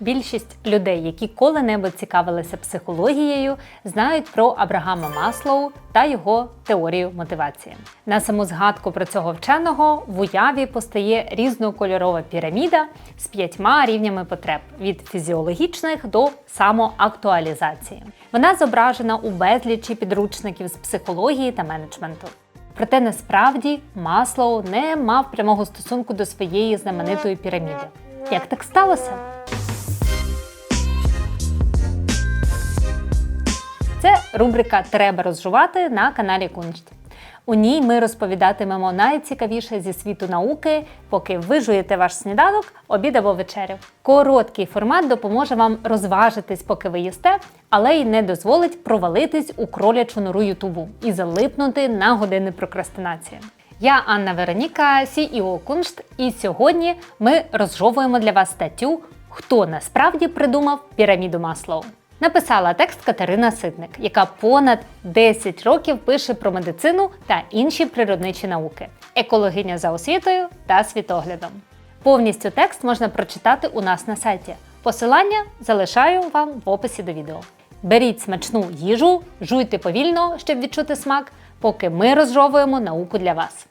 Більшість людей, які коли-небудь цікавилися психологією, знають про Абрагама Маслоу та його теорію мотивації. На саму згадку про цього вченого в уяві постає різнокольорова піраміда з п'ятьма рівнями потреб від фізіологічних до самоактуалізації. Вона зображена у безлічі підручників з психології та менеджменту. Проте насправді Маслоу не мав прямого стосунку до своєї знаменитої піраміди. Як так сталося? Це рубрика Треба розжувати на каналі Куншт. У ній ми розповідатимемо найцікавіше зі світу науки, поки ви жуєте ваш сніданок, обід або вечерю. Короткий формат допоможе вам розважитись, поки ви їсте, але й не дозволить провалитись у кролячу нору Ютубу і залипнути на години прокрастинації. Я Анна Вероніка, CEO Куншт, і сьогодні ми розжовуємо для вас статтю Хто насправді придумав піраміду Маслоу. Написала текст Катерина Ситник, яка понад 10 років пише про медицину та інші природничі науки, екологиня за освітою та світоглядом. Повністю текст можна прочитати у нас на сайті. Посилання залишаю вам в описі до відео. Беріть смачну їжу, жуйте повільно, щоб відчути смак, поки ми розжовуємо науку для вас.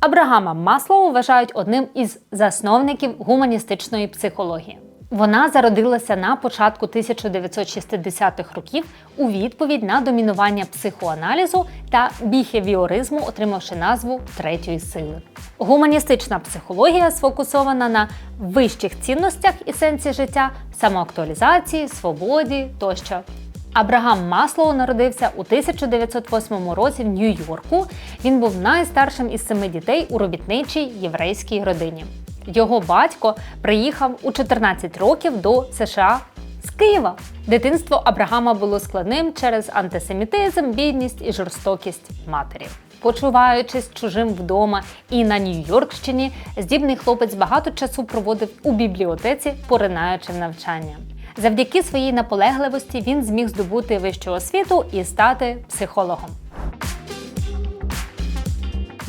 Абрагама Маслоу вважають одним із засновників гуманістичної психології. Вона зародилася на початку 1960-х років у відповідь на домінування психоаналізу та біхевіоризму, отримавши назву третьої сили. Гуманістична психологія сфокусована на вищих цінностях і сенсі життя, самоактуалізації, свободі тощо. Абрагам Маслоу народився у 1908 році в Нью-Йорку. Він був найстаршим із семи дітей у робітничій єврейській родині. Його батько приїхав у 14 років до США з Києва. Дитинство Абрагама було складним через антисемітизм, бідність і жорстокість матері. Почуваючись чужим вдома і на Нью-Йоркщині, здібний хлопець багато часу проводив у бібліотеці, поринаючи в навчання. Завдяки своїй наполегливості він зміг здобути вищу освіту і стати психологом.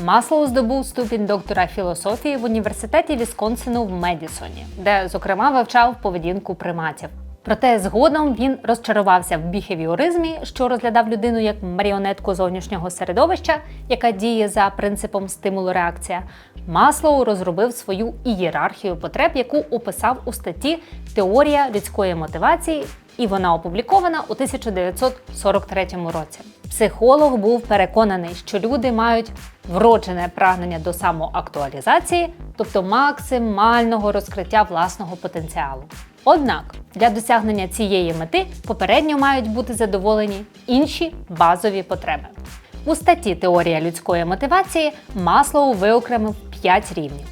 Маслоу здобув ступінь доктора філософії в університеті Вісконсину в Медісоні, де, зокрема, вивчав поведінку приматів. Проте згодом він розчарувався в біхевіоризмі, що розглядав людину як маріонетку зовнішнього середовища, яка діє за принципом стимулу-реакція. Маслоу розробив свою ієрархію потреб, яку описав у статті Теорія людської мотивації, і вона опублікована у 1943 році. Психолог був переконаний, що люди мають вроджене прагнення до самоактуалізації, тобто максимального розкриття власного потенціалу. Однак для досягнення цієї мети попередньо мають бути задоволені інші базові потреби. У статті Теорія людської мотивації Маслоу виокремив 5 рівнів: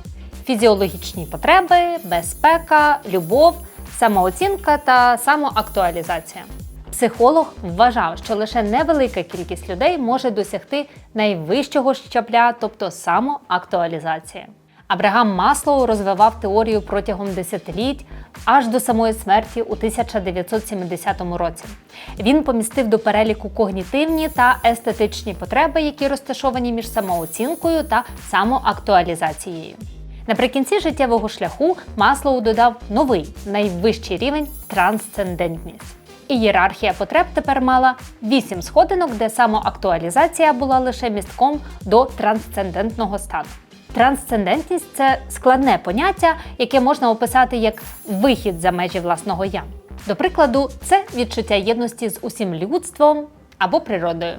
фізіологічні потреби, безпека, любов, самооцінка та самоактуалізація. Психолог вважав, що лише невелика кількість людей може досягти найвищого щабля, тобто самоактуалізації. Абрагам Маслоу розвивав теорію протягом десятиліть аж до самої смерті у 1970 році. Він помістив до переліку когнітивні та естетичні потреби, які розташовані між самооцінкою та самоактуалізацією. Наприкінці життєвого шляху Маслоу додав новий найвищий рівень трансцендентність. Ієрархія потреб тепер мала вісім сходинок, де самоактуалізація була лише містком до трансцендентного стану. Трансцендентність це складне поняття, яке можна описати як вихід за межі власного я. До прикладу, це відчуття єдності з усім людством або природою.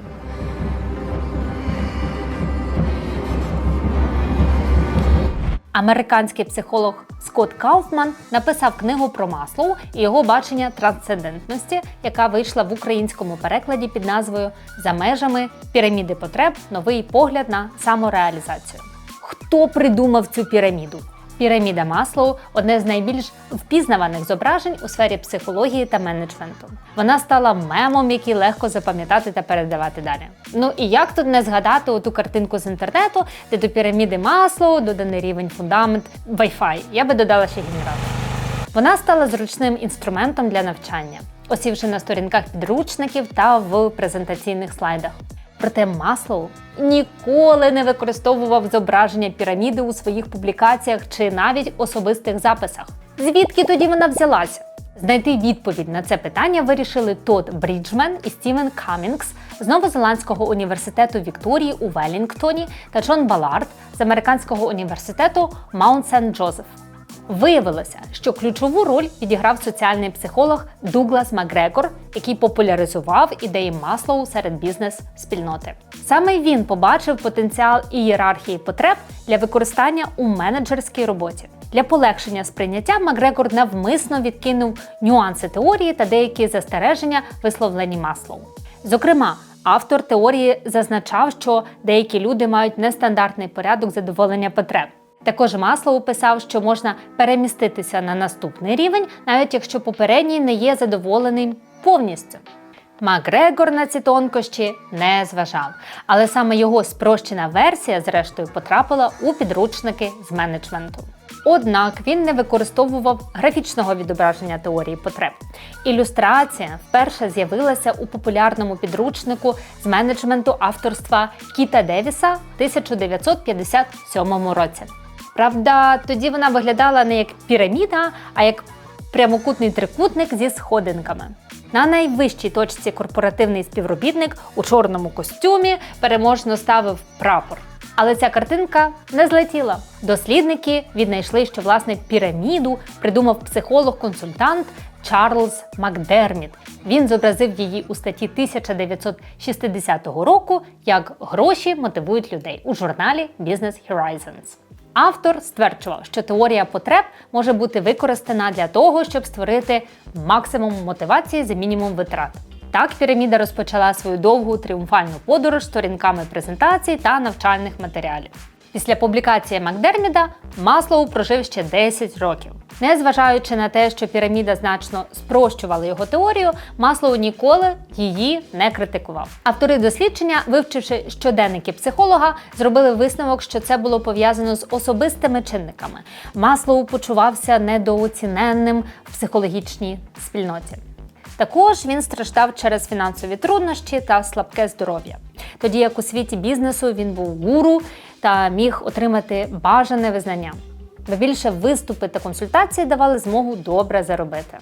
Американський психолог Скотт Кауфман написав книгу про Маслоу і його бачення трансцендентності, яка вийшла в українському перекладі під назвою За межами піраміди потреб новий погляд на самореалізацію. Хто придумав цю піраміду? Піраміда Маслоу одне з найбільш впізнаваних зображень у сфері психології та менеджменту. Вона стала мемом, який легко запам'ятати та передавати далі. Ну і як тут не згадати оту картинку з інтернету, де до піраміди Маслоу доданий рівень фундамент Wi-Fi. Я би додала ще генератор. Вона стала зручним інструментом для навчання, осівши на сторінках підручників та в презентаційних слайдах. Проте Маслоу ніколи не використовував зображення піраміди у своїх публікаціях чи навіть особистих записах. Звідки тоді вона взялася? Знайти відповідь на це питання вирішили Тодд Бріджмен і Стівен Камінгс з Новозеландського університету Вікторії у Велінгтоні та Джон Балард з американського університету Маунт Сент Джозеф. Виявилося, що ключову роль відіграв соціальний психолог Дуглас Макгрегор, який популяризував ідеї Маслоу серед бізнес-спільноти. Саме він побачив потенціал ієрархії потреб для використання у менеджерській роботі. Для полегшення сприйняття Макгрегор навмисно відкинув нюанси теорії та деякі застереження, висловлені Маслоу. Зокрема, автор теорії зазначав, що деякі люди мають нестандартний порядок задоволення потреб. Також Маслоу писав, що можна переміститися на наступний рівень, навіть якщо попередній не є задоволеним повністю. Макгрегор на ці тонкощі не зважав, але саме його спрощена версія, зрештою, потрапила у підручники з менеджменту. Однак він не використовував графічного відображення теорії потреб. Ілюстрація вперше з'явилася у популярному підручнику з менеджменту авторства Кіта Девіса в 1957 році. Правда, тоді вона виглядала не як піраміда, а як прямокутний трикутник зі сходинками. На найвищій точці корпоративний співробітник у чорному костюмі переможно ставив прапор. Але ця картинка не злетіла. Дослідники віднайшли, що власне піраміду придумав психолог-консультант Чарльз Макдерміт. Він зобразив її у статті 1960 року як гроші мотивують людей у журналі Business Horizons. Автор стверджував, що теорія потреб може бути використана для того, щоб створити максимум мотивації за мінімум витрат. Так, піраміда розпочала свою довгу тріумфальну подорож сторінками презентацій та навчальних матеріалів. Після публікації Макдерміда Маслоу прожив ще 10 років. Незважаючи на те, що піраміда значно спрощувала його теорію, Маслоу ніколи її не критикував. Автори дослідження, вивчивши щоденники психолога, зробили висновок, що це було пов'язано з особистими чинниками. Маслоу почувався недооціненним в психологічній спільноті. Також він страждав через фінансові труднощі та слабке здоров'я. Тоді як у світі бізнесу він був гуру та міг отримати бажане визнання. Бо більше виступи та консультації давали змогу добре заробити.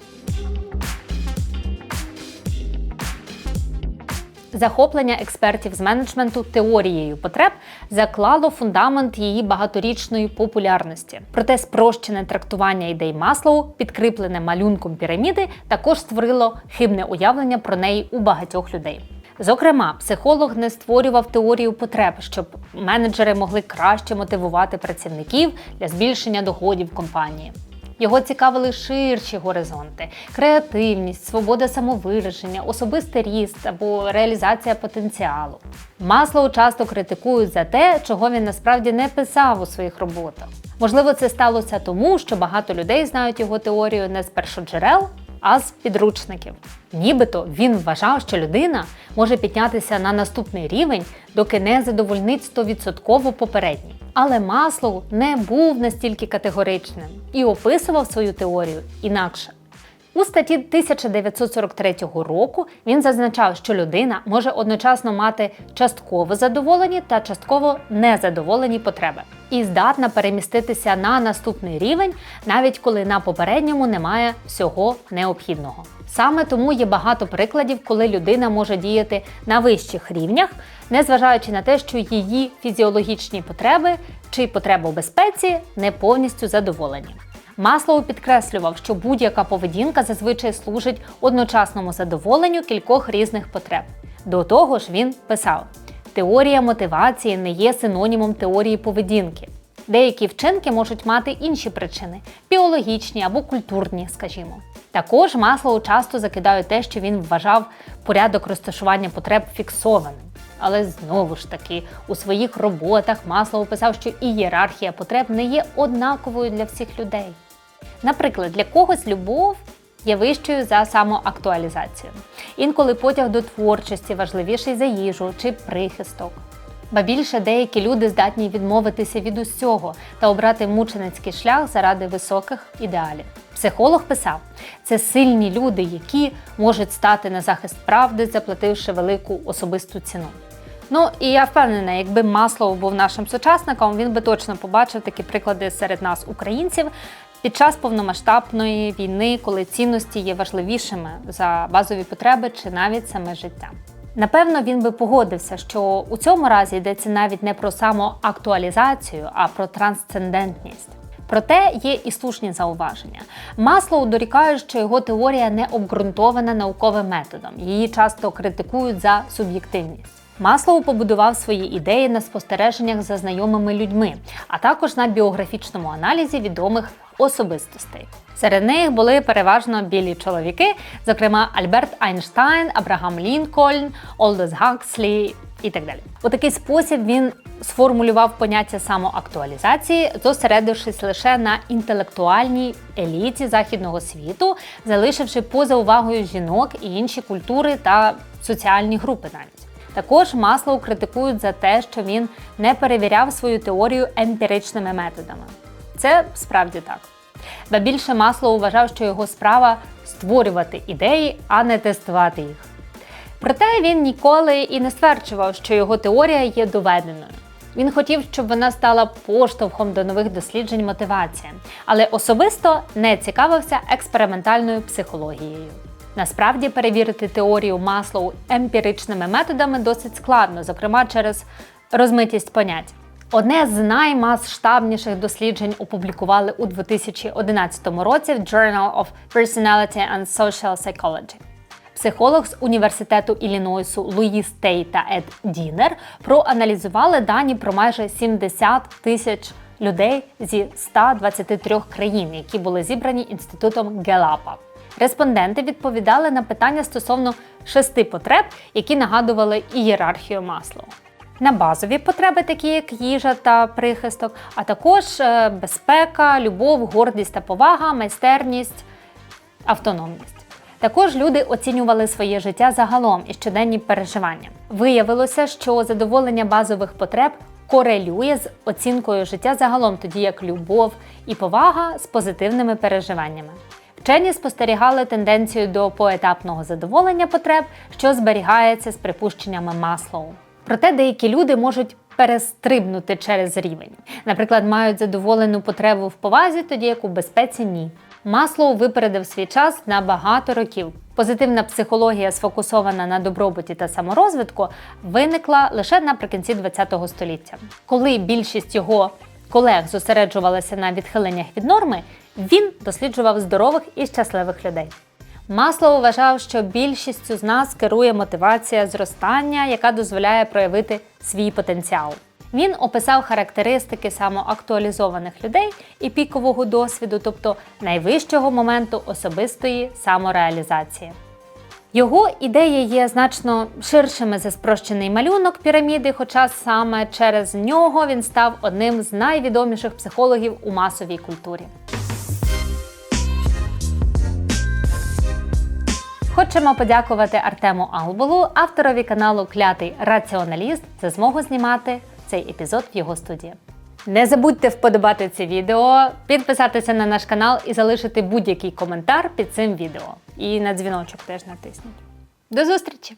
Захоплення експертів з менеджменту теорією потреб заклало фундамент її багаторічної популярності. Проте спрощене трактування ідей Маслоу, підкріплене малюнком піраміди, також створило хибне уявлення про неї у багатьох людей. Зокрема, психолог не створював теорію потреб, щоб менеджери могли краще мотивувати працівників для збільшення доходів компанії. Його цікавили ширші горизонти, креативність, свобода самовираження, особистий ріст або реалізація потенціалу. Маслоу часто критикують за те, чого він насправді не писав у своїх роботах. Можливо, це сталося тому, що багато людей знають його теорію не з першоджерел, а з підручників. Нібито він вважав, що людина може піднятися на наступний рівень, доки не задовольнить 100% попередній. Але Маслоу не був настільки категоричним і описував свою теорію інакше. У статті 1943 року він зазначав, що людина може одночасно мати частково задоволені та частково незадоволені потреби і здатна переміститися на наступний рівень, навіть коли на попередньому немає всього необхідного. Саме тому є багато прикладів, коли людина може діяти на вищих рівнях, незважаючи на те, що її фізіологічні потреби чи потреба у безпеці не повністю задоволені. Маслоу підкреслював, що будь-яка поведінка зазвичай служить одночасному задоволенню кількох різних потреб. До того ж, він писав: теорія мотивації не є синонімом теорії поведінки. Деякі вчинки можуть мати інші причини біологічні або культурні, скажімо. Також Маслоу часто закидає те, що він вважав порядок розташування потреб фіксованим. Але знову ж таки, у своїх роботах Маслоу писав, що ієрархія потреб не є однаковою для всіх людей. Наприклад, для когось любов є вищою за самоактуалізацію. Інколи потяг до творчості важливіший за їжу чи прихисток. Ба більше деякі люди здатні відмовитися від усього та обрати мученицький шлях заради високих ідеалів. Психолог писав: це сильні люди, які можуть стати на захист правди, заплативши велику особисту ціну. Ну і я впевнена, якби Маслоу був нашим сучасником, він би точно побачив такі приклади серед нас, українців, під час повномасштабної війни, коли цінності є важливішими за базові потреби чи навіть саме життя. Напевно, він би погодився, що у цьому разі йдеться навіть не про самоактуалізацію, а про трансцендентність. Проте є і слушні зауваження. Маслоу дорікає, що його теорія не обґрунтована науковим методом. Її часто критикують за суб'єктивність. Маслоу побудував свої ідеї на спостереженнях за знайомими людьми, а також на біографічному аналізі відомих особистостей. Серед них були переважно білі чоловіки, зокрема Альберт Айнштайн, Абрагам Лінкольн, Олдос Гакслі і так далі. У такий спосіб він сформулював поняття самоактуалізації, зосередившись лише на інтелектуальній еліті західного світу, залишивши поза увагою жінок і інші культури та соціальні групи навіть. Також Маслоу критикують за те, що він не перевіряв свою теорію емпіричними методами. Це справді так. Ба більше Маслоу вважав, що його справа створювати ідеї, а не тестувати їх. Проте він ніколи і не стверджував, що його теорія є доведеною. Він хотів, щоб вона стала поштовхом до нових досліджень мотивації, але особисто не цікавився експериментальною психологією. Насправді перевірити теорію Маслоу емпіричними методами досить складно, зокрема через розмитість понять. Одне з наймасштабніших досліджень опублікували у 2011 році в Journal of Personality and Social Psychology. Психолог з університету Іллінойсу Луїс Тей та Ед Дінер проаналізували дані про майже 70 тисяч людей зі 123 країн, які були зібрані інститутом Гелапа. Респонденти відповідали на питання стосовно шести потреб, які нагадували ієрархію Маслоу. На базові потреби, такі як їжа та прихисток, а також е, безпека, любов, гордість та повага, майстерність, автономність. Також люди оцінювали своє життя загалом і щоденні переживання. Виявилося, що задоволення базових потреб корелює з оцінкою життя загалом, тоді як любов і повага з позитивними переживаннями. Вчені спостерігали тенденцію до поетапного задоволення потреб, що зберігається з припущеннями Маслоу. Проте деякі люди можуть перестрибнути через рівень. Наприклад, мають задоволену потребу в повазі, тоді як у безпеці ні. Маслоу випередив свій час на багато років. Позитивна психологія, сфокусована на добробуті та саморозвитку, виникла лише наприкінці ХХ століття. Коли більшість його колег зосереджувалася на відхиленнях від норми, він досліджував здорових і щасливих людей. Маслоу вважав, що більшістю з нас керує мотивація зростання, яка дозволяє проявити свій потенціал. Він описав характеристики самоактуалізованих людей і пікового досвіду, тобто найвищого моменту особистої самореалізації. Його ідеї є значно ширшими за спрощений малюнок піраміди, хоча саме через нього він став одним з найвідоміших психологів у масовій культурі. Хочемо подякувати Артему Албулу, авторові каналу Клятий Раціоналіст, за змогу знімати цей епізод в його студії. Не забудьте вподобати це відео, підписатися на наш канал і залишити будь-який коментар під цим відео. І на дзвіночок теж натисніть. До зустрічі!